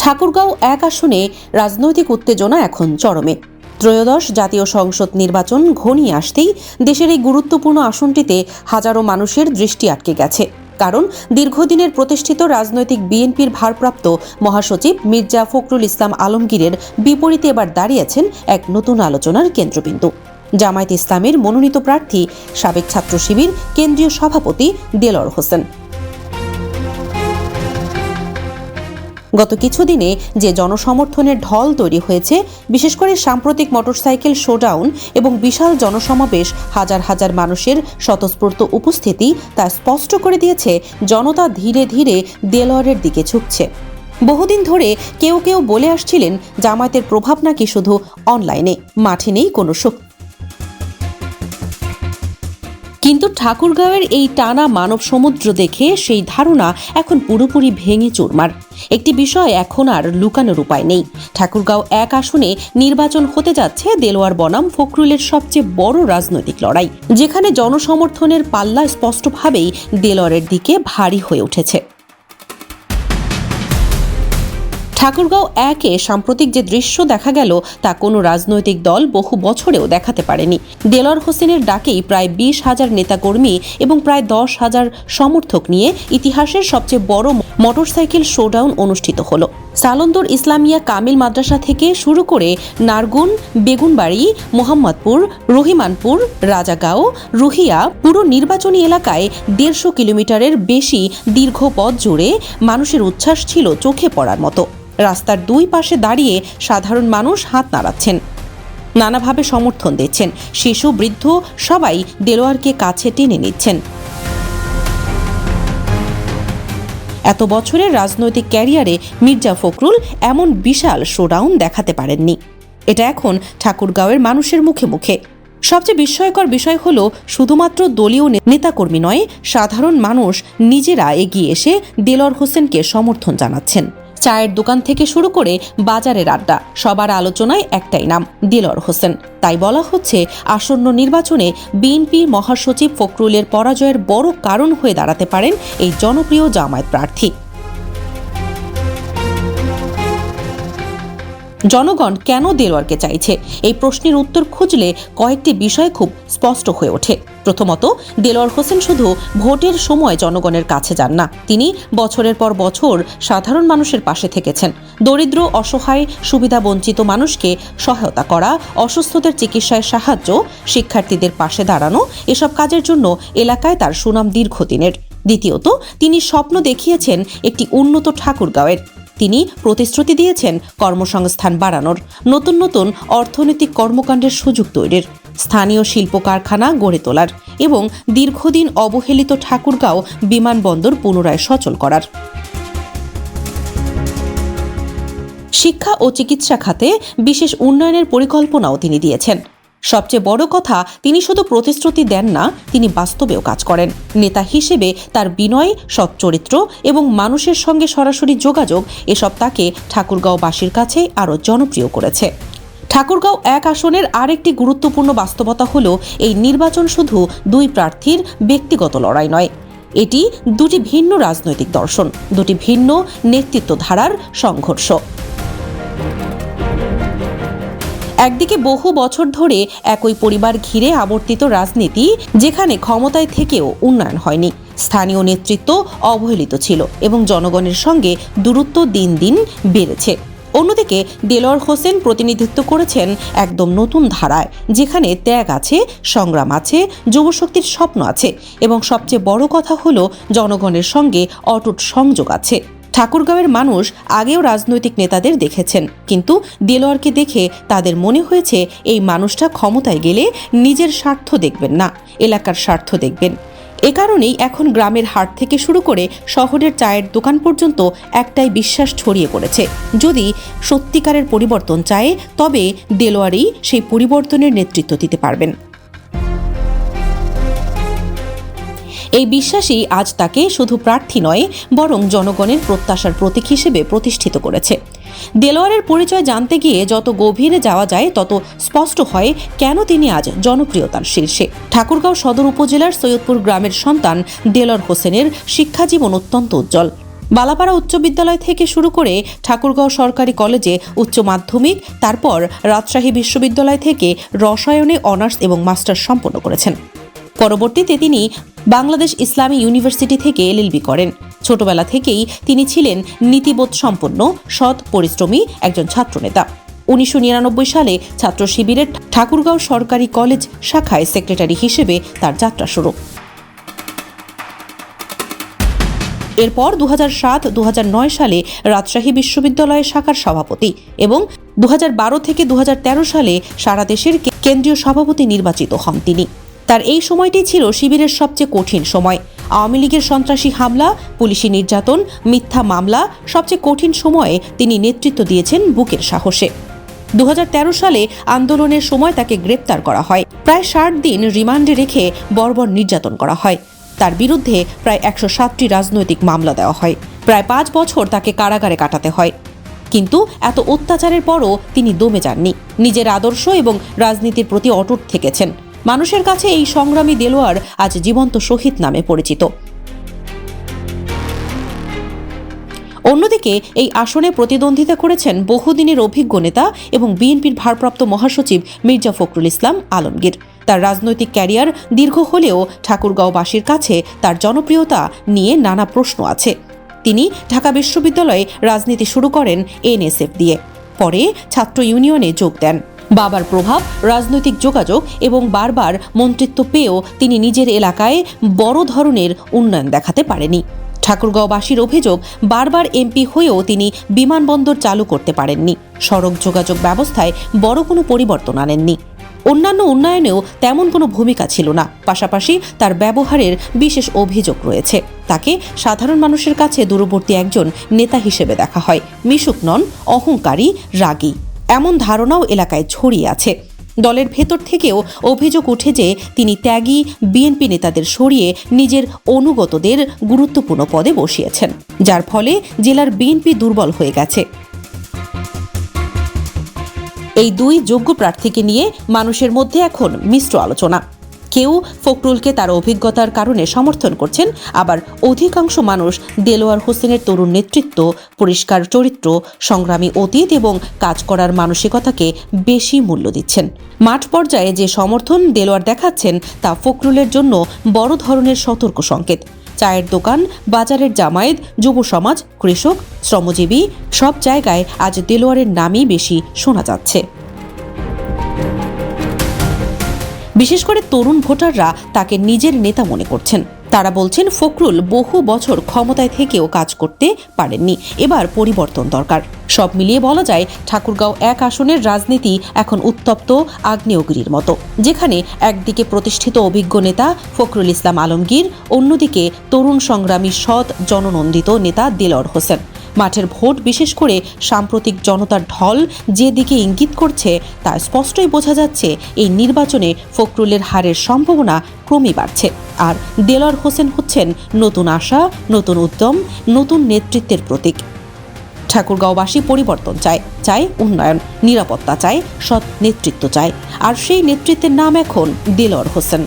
ঠাকুরগাঁও এক আসনে রাজনৈতিক উত্তেজনা এখন চরমে। ত্রয়োদশ জাতীয় সংসদ নির্বাচন ঘনিয়ে আসতেই দেশের এই গুরুত্বপূর্ণ আসনটিতে হাজারো মানুষের দৃষ্টি আটকে গেছে। কারণ দীর্ঘদিনের প্রতিষ্ঠিত রাজনৈতিক বিএনপির ভারপ্রাপ্ত মহাসচিব মির্জা ফখরুল ইসলাম আলমগীরের বিপরীতে এবার দাঁড়িয়েছেন এক নতুন আলোচনার কেন্দ্রবিন্দু। জামায়াত ইসলামের মনোনীত প্রার্থী সাবেক ছাত্র শিবির কেন্দ্রীয় সভাপতি দেলর হোসেন। গত কিছুদিনে যে জনসমর্থনের ঢল তৈরি হয়েছে, বিশেষ করে সাম্প্রতিক মোটরসাইকেল শোডাউন এবং বিশাল জনসমাবেশ হাজার হাজার মানুষের স্বতঃস্ফূর্ত উপস্থিতি তা স্পষ্ট করে দিয়েছে, জনতা ধীরে ধীরে দেলোয়ারের দিকে ঝুঁকছে। বহুদিন ধরে কেউ কেউ বলে আসছিলেন, জামায়াতের প্রভাব নাকি শুধু অনলাইনে, মাঠে নেই কোনো শক্তি। কিন্তু ঠাকুরগাঁওয়ের এই টানা মানব সমুদ্র দেখে সেই ধারণা এখন পুরোপুরি ভেঙে চুরমার। একটি বিষয় এখন আর লুকানোর উপায় নেই। ঠাকুরগাঁও এক আসনে নির্বাচন হতে যাচ্ছে দেলোয়ার বনাম ফখরুলের সবচেয়ে বড় রাজনৈতিক লড়াই, যেখানে জনসমর্থনের পাল্লা স্পষ্টভাবেই দেলোয়ারের দিকে ভারী হয়ে উঠেছে। ঠাকুরগাঁও একে সাম্প্রতিক যে দৃশ্য দেখা গেল, তা কোনো রাজনৈতিক দল বহু বছরেও দেখাতে পারেনি। দেলর হোসেনের ডাকেই প্রায় বিশ হাজার নেতাকর্মী এবং প্রায় দশ হাজার সমর্থক নিয়ে ইতিহাসের সবচেয়ে বড় মোটরসাইকেল শোডাউন অনুষ্ঠিত হলো। সালন্দর ইসলামিয়া কামিল মাদ্রাসা থেকে শুরু করে নারগুন, বেগুনবাড়ি, মোহাম্মদপুর, রহিমানপুর, রাজাগাঁও, রুহিয়া পুরো নির্বাচনী এলাকায় দেড়শো কিলোমিটারের বেশি দীর্ঘ পথ জুড়ে মানুষের উচ্ছ্বাস ছিল চোখে পড়ার মতো। রাস্তার দুই পাশে দাঁড়িয়ে সাধারণ মানুষ হাত নাড়াচ্ছেন। নানাভাবে সমর্থন দিচ্ছেন। শিশু, বৃদ্ধ সবাই দেলোয়ারকে কাছে টেনে নিচ্ছেন। এত বছরের রাজনৈতিক ক্যারিয়ারে মির্জা ফখরুল এমন বিশাল শোডাউন দেখাতে পারেননি। এটা এখন ঠাকুরগাঁওয়ের মানুষের মুখে মুখে। সবচেয়ে বিস্ময়কর বিষয় হল শুধুমাত্র দলীয় নেতাকর্মী নয়, সাধারণ মানুষ নিজেরা এগিয়ে এসে দেলর হোসেনকে সমর্থন জানাচ্ছেন। চায়ের দোকান থেকে শুরু করে বাজারের আড্ডা, সবার আলোচনায় একটাই নাম দিলর হোসেন। তাই বলা হচ্ছে, আসন্ন নির্বাচনে বিএনপির মহাসচিব ফখরুলের পরাজয়ের বড় কারণ হয়ে দাঁড়াতে পারেন এই জনপ্রিয় জামায়াত প্রার্থী। জনগণ কেন দেলোয়ারকে চাইছে? এই প্রশ্নের উত্তর খুঁজলে কয়েকটি বিষয় খুব স্পষ্ট হয়ে ওঠে। প্রথমত, দেলোয়ার হোসেন শুধু ভোটের সময় জনগণের কাছে যান না। তিনি বছরের পর বছর সাধারণ মানুষের পাশে থেকেছেন। দরিদ্র, অসহায় সুবিধা বঞ্চিত মানুষকে সহায়তা করা, অসুস্থদের চিকিৎসায় সাহায্য, শিক্ষার্থীদের পাশে দাঁড়ানো, এসব কাজের জন্য এলাকায় তার সুনাম দীর্ঘদিনের। দ্বিতীয়ত, তিনি স্বপ্ন দেখিয়েছেন একটি উন্নত ঠাকুরগাঁওয়ের। তিনি প্রতিশ্রুতি দিয়েছেন কর্মসংস্থান বাড়ানোর। নতুন নতুন অর্থনৈতিক কর্মকাণ্ডের সুযোগ তৈরির। স্থানীয় শিল্প কারখানা গড়ে তোলার এবং দীর্ঘদিন অবহেলিত ঠাকুরগাঁও বিমানবন্দর পুনরায় সচল করার। শিক্ষা ও চিকিৎসা খাতে বিশেষ উন্নয়নের পরিকল্পনাও তিনি দিয়েছেন। সবচেয়ে বড় কথা, তিনি শুধু প্রতিশ্রুতি দেন না, তিনি বাস্তবেও কাজ করেন। নেতা হিসেবে তার বিনয়, সৎ চরিত্র এবং মানুষের সঙ্গে সরাসরি যোগাযোগ, এসব তাকে ঠাকুরগাঁওবাসীর কাছে আরও জনপ্রিয় করেছে। ঠাকুরগাঁও এক আসনের আরেকটি গুরুত্বপূর্ণ বাস্তবতা হল, এই নির্বাচন শুধু দুই প্রার্থীর ব্যক্তিগত লড়াই নয়। এটি দুটি ভিন্ন রাজনৈতিক দর্শন, দুটি ভিন্ন নেতৃত্ব ধারার সংঘর্ষ। একদিকে বহু বছর ধরে একই পরিবার ঘিরে আবর্তিত রাজনীতি, যেখানে ক্ষমতায় থেকেও উন্নয়ন হয়নি। স্থানীয় নেতৃত্ব অবহেলিত ছিল এবং জনগণের সঙ্গে দূরত্ব দিন দিন বেড়েছে। অন্যদিকে দেলোয়ার হোসেন প্রতিনিধিত্ব করেছেন একদম নতুন ধারায়, যেখানে ত্যাগ আছে, সংগ্রাম আছে, যুবশক্তির স্বপ্ন আছে এবং সবচেয়ে বড় কথা হলো জনগণের সঙ্গে অটুট সংযোগ আছে। ঠাকুরগাঁওয়ের মানুষ আগেও রাজনৈতিক নেতাদের দেখেছেন। কিন্তু দেলোয়ারকে দেখে তাদের মনে হয়েছে এই মানুষটা ক্ষমতায় গেলে নিজের স্বার্থ দেখবেন না, এলাকার স্বার্থ দেখবেন। এ কারণেই এখন গ্রামের হাট থেকে শুরু করে শহরের চায়ের দোকান পর্যন্ত একটাই বিশ্বাস ছড়িয়ে পড়েছে। যদি সত্যিকারের পরিবর্তন চায়, তবে দেলোয়ারই সেই পরিবর্তনের নেতৃত্ব দিতে পারবেন। এই বিশ্বাসই আজ তাকে শুধু প্রার্থী নয়, বরং জনগণের প্রত্যাশার প্রতীক হিসেবে প্রতিষ্ঠিত করেছে। দেলোয়ারের পরিচয় জানতে গিয়ে যত গভীরে যাওয়া যায়, তত স্পষ্ট হয় কেন তিনি আজ জনপ্রিয়তার শীর্ষে। ঠাকুরগাঁও সদর উপজেলার সৈয়দপুর গ্রামের সন্তান দেলোয়ার হোসেনের শিক্ষাজীবন অত্যন্ত উজ্জ্বল। বালাপাড়া উচ্চ বিদ্যালয় থেকে শুরু করে ঠাকুরগাঁও সরকারি কলেজে উচ্চ মাধ্যমিক, তারপর রাজশাহী বিশ্ববিদ্যালয় থেকে রসায়নে অনার্স এবং মাস্টার্স সম্পন্ন করেছেন। পরবর্তীতে তিনি বাংলাদেশ ইসলামী ইউনিভার্সিটি থেকে এলএলবি করেন। ছোটবেলা থেকেই তিনি ছিলেন নীতিবোধ সম্পন্ন, সৎ, পরিশ্রমী একজন ছাত্রনেতা। উনিশশো নিরানব্বই সালে ছাত্র শিবিরের ঠাকুরগাঁও সরকারি কলেজ শাখায় সেক্রেটারি হিসেবে তার যাত্রা শুরু। এরপর দু সাত দু সালে রাজশাহী বিশ্ববিদ্যালয়ের শাখার সভাপতি এবং দু হাজার বারো থেকে দু হাজার তেরো সালে সারা দেশের কেন্দ্রীয় সভাপতি নির্বাচিত হন তিনি। তার এই সময়টি ছিল শিবিরের সবচেয়ে কঠিন সময়। আওয়ামী লীগের সন্ত্রাসী হামলা, পুলিশি নির্যাতন, মিথ্যা মামলা, সবচেয়ে কঠিন সময়ে তিনি নেতৃত্ব দিয়েছেন বুকের সাহসে। দু হাজার তেরো সালে আন্দোলনের সময় তাকে গ্রেপ্তার করা হয়। প্রায় ষাট দিন রিমান্ডে রেখে বর্বর নির্যাতন করা হয়। তার বিরুদ্ধে প্রায় একশো সাতটি রাজনৈতিক মামলা দেওয়া হয়। প্রায় পাঁচ বছর তাকে কারাগারে কাটাতে হয়। কিন্তু এত অত্যাচারের পরও তিনি দমে যাননি। নিজের আদর্শ এবং রাজনীতির প্রতি অটুট থেকেছেন। মানুষের কাছে এই সংগ্রামী দেলোয়ার আজ জীবন্ত শহীদ নামে পরিচিত। অন্যদিকে, এই আসনে প্রতিদ্বন্দ্বিতা করেছেন বহুদিনের অভিজ্ঞ নেতা এবং বিএনপির ভারপ্রাপ্ত মহাসচিব মির্জা ফখরুল ইসলাম আলমগীর। তার রাজনৈতিক ক্যারিয়ার দীর্ঘ হলেও ঠাকুরগাঁওবাসীর কাছে তার জনপ্রিয়তা নিয়ে নানা প্রশ্ন আছে। তিনি ঢাকা বিশ্ববিদ্যালয়ে রাজনীতি শুরু করেন এনএসএফ দিয়ে। পরে ছাত্র ইউনিয়নে যোগ দেন। বাবার প্রভাব, রাজনৈতিক যোগাযোগ এবং বারবার মন্ত্রিত্ব পেয়েও তিনি নিজের এলাকায় বড় ধরনের উন্নয়ন দেখাতে পারেনি। ঠাকুরগাঁওবাসীর অভিযোগ, বারবার এমপি হয়েও তিনি বিমানবন্দর চালু করতে পারেননি। সড়ক যোগাযোগ ব্যবস্থায় বড় কোনো পরিবর্তন আনেননি। অন্যান্য উন্নয়নেও তেমন কোনো ভূমিকা ছিল না। পাশাপাশি তার ব্যবহারের বিশেষ অভিযোগ রয়েছে। তাকে সাধারণ মানুষের কাছে দূরবর্তী একজন নেতা হিসেবে দেখা হয়। মিশুক নন, অহংকারী, রাগী। এমন ধারণাও এলাকায় ছড়িয়ে আছে। দলের ভেতর থেকেও অভিযোগ উঠে যে তিনি ত্যাগী, বিএনপি নেতাদের সরিয়ে নিজের অনুগতদের গুরুত্বপূর্ণ পদে বসিয়েছেন, যার ফলে জেলার বিএনপি দুর্বল হয়ে গেছে। এই দুই যোগ্য প্রার্থীকে নিয়ে মানুষের মধ্যে এখন মিশ্র আলোচনা। কেউ ফখরুলকে তার অভিজ্ঞতার কারণে সমর্থন করছেন। আবার অধিকাংশ মানুষ দেলোয়ার হোসেনের তরুণ নেতৃত্ব, পরিষ্কার চরিত্র, সংগ্রামী অতীত এবং কাজ করার মানসিকতাকে বেশি মূল্য দিচ্ছেন। মাঠ পর্যায়ে যে সমর্থন দেলোয়ার দেখাচ্ছেন, তা ফখরুলের জন্য বড় ধরনের সতর্ক সংকেত। চায়ের দোকান, বাজারের জামায়াত, যুব সমাজ, কৃষক, শ্রমজীবী, সব জায়গায় আজ দেলোয়ারের নামই বেশি শোনা যাচ্ছে। বিশেষ করে তরুণ ভোটাররা তাকে নিজের নেতা মনে করছেন। তারা বলছেন, ফখরুল বহু বছর ক্ষমতায় থেকেও কাজ করতে পারেননি। এবার পরিবর্তন দরকার। সব মিলিয়ে বলা যায়, ঠাকুরগাঁও এক আসনের রাজনীতি এখন উত্তপ্ত আগ্নেয়গিরির মতো। যেখানে একদিকে প্রতিষ্ঠিত অভিজ্ঞ নেতা ফখরুল ইসলাম আলমগীর, অন্যদিকে তরুণ সংগ্রামী সৎ জননন্দিত নেতা দিলর হোসেন। মাঠের ভোট বিশেষ করে সাম্প্রতিক জনতার ঢল যে দিকে ইঙ্গিত করছে, তা স্পষ্টই বোঝা যাচ্ছে এই নির্বাচনে ফখরুলের হারের সম্ভাবনা ক্রমেই বাড়ছে। আর দেলর হোসেন হচ্ছেন নতুন আশা, নতুন উদ্যম, নতুন নেতৃত্বের প্রতীক। ঠাকুরগাঁওবাসী পরিবর্তন চায় চায় উন্নয়ন, নিরাপত্তা চায়, সৎ নেতৃত্ব চায়। আর সেই নেতৃত্বের নাম এখন দেলর হোসেন।